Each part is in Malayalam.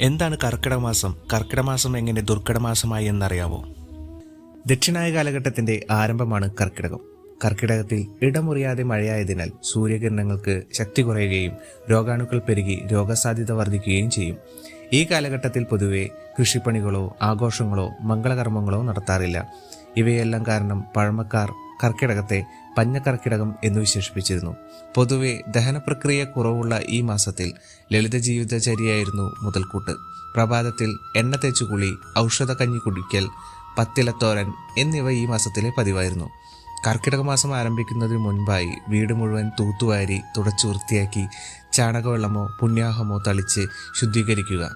എന്താണ് കർക്കിടമാസം കർക്കിടമാസം എങ്ങനെ ദുർഘടമാസമായി എന്നറിയാവോ? ദക്ഷിണായ കാലഘട്ടത്തിന്റെ ആരംഭമാണ് കർക്കിടകം. കർക്കിടകത്തിൽ ഇടമുറിയാതെ മഴയായതിനാൽ സൂര്യകിരണങ്ങൾക്ക് ശക്തി കുറയുകയും രോഗാണുക്കൾ പെരുകി രോഗസാധ്യത വർദ്ധിക്കുകയും ചെയ്യും. ഈ കാലഘട്ടത്തിൽ പൊതുവെ കൃഷിപ്പണികളോ ആഘോഷങ്ങളോ മംഗളകർമ്മങ്ങളോ നടത്താറില്ല. ഇവയെല്ലാം കാരണം പഴമക്കാർ കർക്കിടകത്തെ പഞ്ഞക്കർക്കിടകം എന്ന് വിശേഷിപ്പിച്ചിരുന്നു. പൊതുവെ ദഹനപ്രക്രിയ കുറവുള്ള ഈ മാസത്തിൽ ലളിത ജീവിതചര്യയായിരുന്നു മുതൽക്കൂട്ട്. പ്രഭാതത്തിൽ എണ്ണ തേച്ചു കുളി ഔഷധ കഞ്ഞി കുടിക്കൽ പത്തിലത്തോരൻ എന്നിവ ഈ മാസത്തിലെ പതിവായിരുന്നു. കർക്കിടക മാസം ആരംഭിക്കുന്നതിന് മുൻപായി വീട് മുഴുവൻ തൂത്തുവാരി തുടച്ചു വൃത്തിയാക്കി ചാണകവെള്ളമോ പുണ്യാഹമോ തളിച്ച് ശുദ്ധീകരിക്കുക.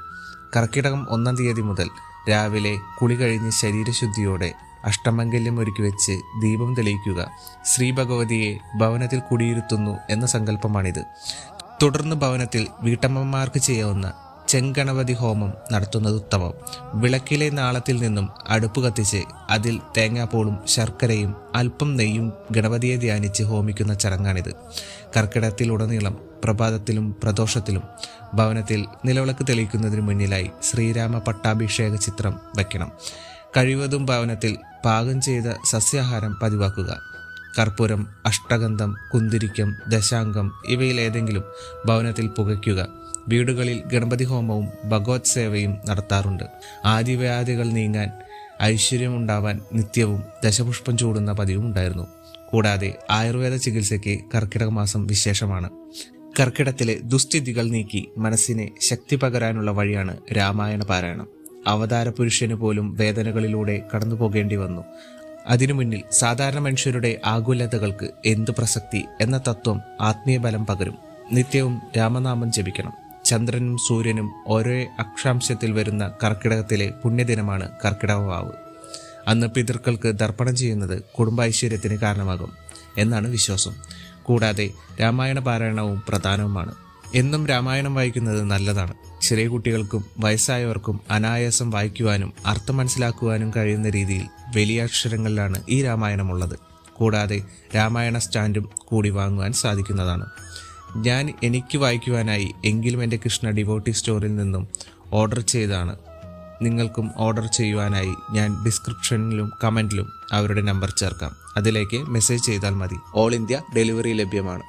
കർക്കിടകം ഒന്നാം തീയതി മുതൽ രാവിലെ കുളി കഴിഞ്ഞ് ശരീരശുദ്ധിയോടെ അഷ്ടമംഗല്യം ഒരുക്കി വെച്ച് ദീപം തെളിയിക്കുക. ശ്രീ ഭഗവതിയെ ഭവനത്തിൽ കുടിയിരുത്തുന്നു എന്ന സങ്കല്പമാണിത്. തുടർന്ന് ഭവനത്തിൽ വീട്ടമ്മമാർക്ക് ചെയ്യാവുന്ന ചെങ്കണപതി ഹോമം നടത്തുന്നത് ഉത്തമം. വിളക്കിലെ നാളത്തിൽ നിന്നും അടുപ്പ് കത്തിച്ച് അതിൽ തേങ്ങാപ്പൂളും ശർക്കരയും അല്പം നെയ്യും ഗണപതിയെ ധ്യാനിച്ച് ഹോമിക്കുന്ന ചടങ്ങാണിത്. കർക്കിടകത്തിലുടനീളം പ്രഭാതത്തിലും പ്രദോഷത്തിലും ഭവനത്തിൽ നിലവിളക്ക് തെളിയിക്കുന്നതിന് മുന്നിലായി ശ്രീരാമ പട്ടാഭിഷേക ചിത്രം വയ്ക്കണം. കഴിവതും ഭവനത്തിൽ പാകം ചെയ്ത സസ്യാഹാരം പതിവാക്കുക. കർപ്പൂരം അഷ്ടഗന്ധം കുന്തിരിക്കം ദശാംഗം ഇവയിലേതെങ്കിലും ഭവനത്തിൽ പുകയ്ക്കുക. വീടുകളിൽ ഗണപതി ഹോമവും ഭഗവത് സേവയും നടത്താറുണ്ട്. ആദിവ്യാധികൾ നീങ്ങാൻ ഐശ്വര്യമുണ്ടാവാൻ നിത്യവും ദശപുഷ്പം ചൂടുന്ന പതിവും ഉണ്ടായിരുന്നു. കൂടാതെ ആയുർവേദ ചികിത്സയ്ക്ക് കർക്കിടക മാസം വിശേഷമാണ്. കർക്കിടത്തിലെ ദുസ്ഥിതികൾ നീക്കി മനസ്സിനെ ശക്തി പകരാനുള്ള വഴിയാണ് രാമായണ പാരായണം. അവതാര പുരുഷന് പോലും വേദനകളിലൂടെ കടന്നു പോകേണ്ടി വന്നു. അതിനു മുന്നിൽ സാധാരണ മനുഷ്യരുടെ ആകുലതകൾക്ക് എന്തു പ്രസക്തി എന്ന തത്വം ആത്മീയ ബലം പകരും. നിത്യവും രാമനാമം ജപിക്കണം. ചന്ദ്രനും സൂര്യനും ഒരേ അക്ഷാംശത്തിൽ വരുന്ന കർക്കിടകത്തിലെ പുണ്യദിനമാണ് കർക്കിടകവാവ് അന്ന് പിതൃക്കൾക്ക് ദർപ്പണം ചെയ്യുന്നത് കുടുംബൈശ്വര്യത്തിന് കാരണമാകും എന്നാണ് വിശ്വാസം. കൂടാതെ രാമായണ പാരായണവും പ്രധാനവുമാണ്. എന്നും രാമായണം വായിക്കുന്നത് നല്ലതാണ്. ചെറിയ കുട്ടികൾക്കും വയസ്സായവർക്കും അനായാസം വായിക്കുവാനും അർത്ഥം മനസ്സിലാക്കുവാനും കഴിയുന്ന രീതിയിൽ വലിയ അക്ഷരങ്ങളിലാണ് ഈ രാമായണമുള്ളത്. കൂടാതെ രാമായണ സ്റ്റാൻഡും കൂടി വാങ്ങുവാൻ സാധിക്കുന്നതാണ്. ഞാൻ എനിക്ക് വായിക്കുവാനായി എങ്കിലും എന്റെ കൃഷ്ണ ഡിവോട്ടി സ്റ്റോറിൽ നിന്നും ഓർഡർ ചെയ്താണ് നിങ്ങൾക്കും ഓർഡർ ചെയ്യുവാനായി ഞാൻ ഡിസ്ക്രിപ്ഷനിലും കമന്റിലും അവരുടെ നമ്പർ ചേർക്കാം. അതിലേക്ക് മെസ്സേജ് ചെയ്താൽ മതി. ഓൾ ഇന്ത്യ ഡെലിവറി ലഭ്യമാണ്.